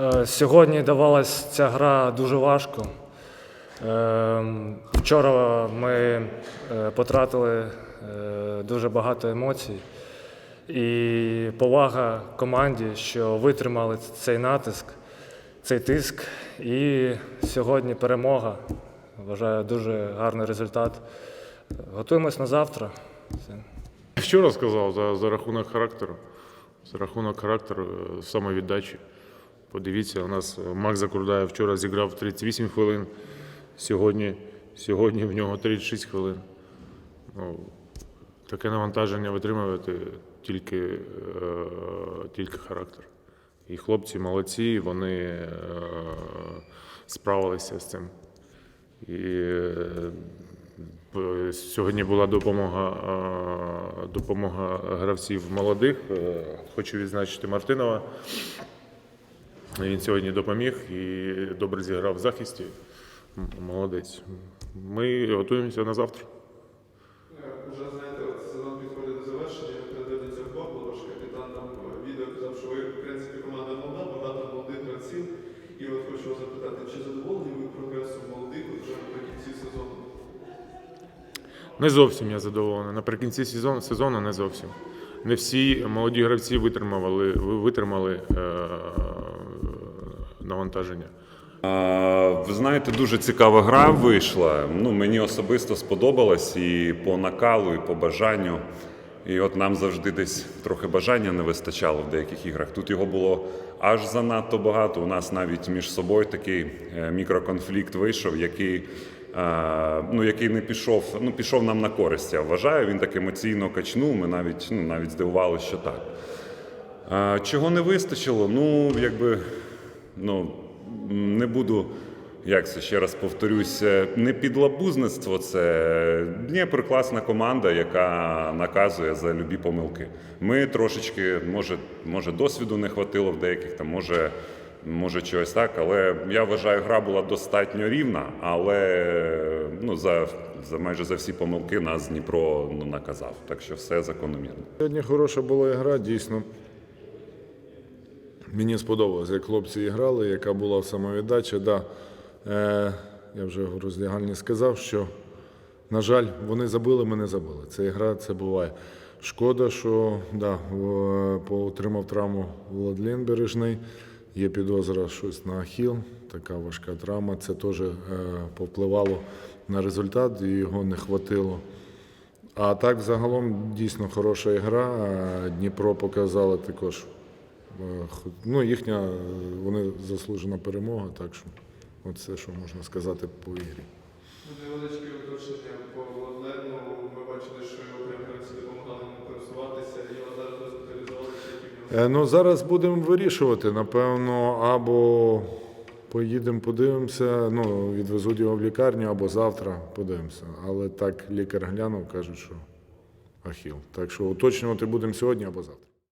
Е, Сьогодні давалась ця гра дуже важко. Е, Вчора ми е, потратили дуже багато емоцій і повага команді, що витримали цей натиск, цей тиск. І сьогодні перемога. Вважаю, дуже гарний результат. Готуємось на завтра. Вчора сказав за, за рахунок характеру. За рахунок характеру самовіддачі. Подивіться, у нас е, Макс Закурдаєв вчора зіграв 38 хвилин. Сьогодні, сьогодні в нього 36 хвилин. Ну, таке навантаження витримувати тільки, е, тільки характер. І хлопці молодці, вони е, справилися з цим. І е, Сьогодні була допомога, е, допомога гравців молодих. Е, Хочу відзначити Мартинова. Він сьогодні допоміг і добре зіграв в захисті. Молодець. Ми готуємося на завтра. Вже знаєте, от сезон підходить до завершення, передивиться в Богу, ваш капітан там е, відео казав, що ви, в принципі, команда молода, багато молодих гравців. І от хочу вас запитати, чи задоволені ви прогресом молодих вже наприкінці сезону? Не зовсім я задоволений. Наприкінці сезону, сезону не зовсім. Не всі молоді гравці витримали, витримали е, навантаження. А, Ви знаєте, дуже цікава гра вийшла. Ну, мені особисто сподобалось і по накалу, і по бажанню. І от нам завжди десь трохи бажання не вистачало в деяких іграх. Тут його було аж занадто багато. У нас навіть між собою такий е, мікроконфлікт вийшов, який, е, ну, який не пішов, ну, пішов нам на користь. Я вважаю. Він так емоційно качнув. Ми навіть, ну, навіть здивувалися, що так. А, Чого не вистачило? Ну, якби ну, не буду, як це ще раз повторюсь, е, не підлабузництво це Дніпро класна команда, яка наказує за любі помилки. Ми трошечки, може, може досвіду не хватило в деяких, там, може, може чогось так, але я вважаю, гра була достатньо рівна, але ну, за, за майже за всі помилки нас Дніпро ну, наказав. Так що все закономірно. Сьогодні хороша була гра, дійсно. Мені сподобалось, як хлопці грали, яка була самовіддача. Да, е, я вже в роздягальні сказав, що, на жаль, вони забили, ми не забили. Це гра, це буває. Шкода, що да, отримав травму Владлен Бережний. Є підозра щось на ахіл, така важка травма. Це теж е, повпливало на результат, і його не хватило. А так, загалом, дійсно хороша гра. Е, Дніпро показали також. Е, Ну, їхня, е, вони заслужена перемога, так що от все, що можна сказати по ігрі. Невеличке уточнення по Владлену. Ми бачили, що його прям допомагали йому пересуватися, його зараз госпіталізували, Е, Ну, зараз будемо вирішувати. Напевно, або поїдемо, подивимося, ну, відвезуть його в лікарню, або завтра подивимося. Але так лікар глянув, кажуть, що ахіл. Так що уточнювати будемо сьогодні або завтра.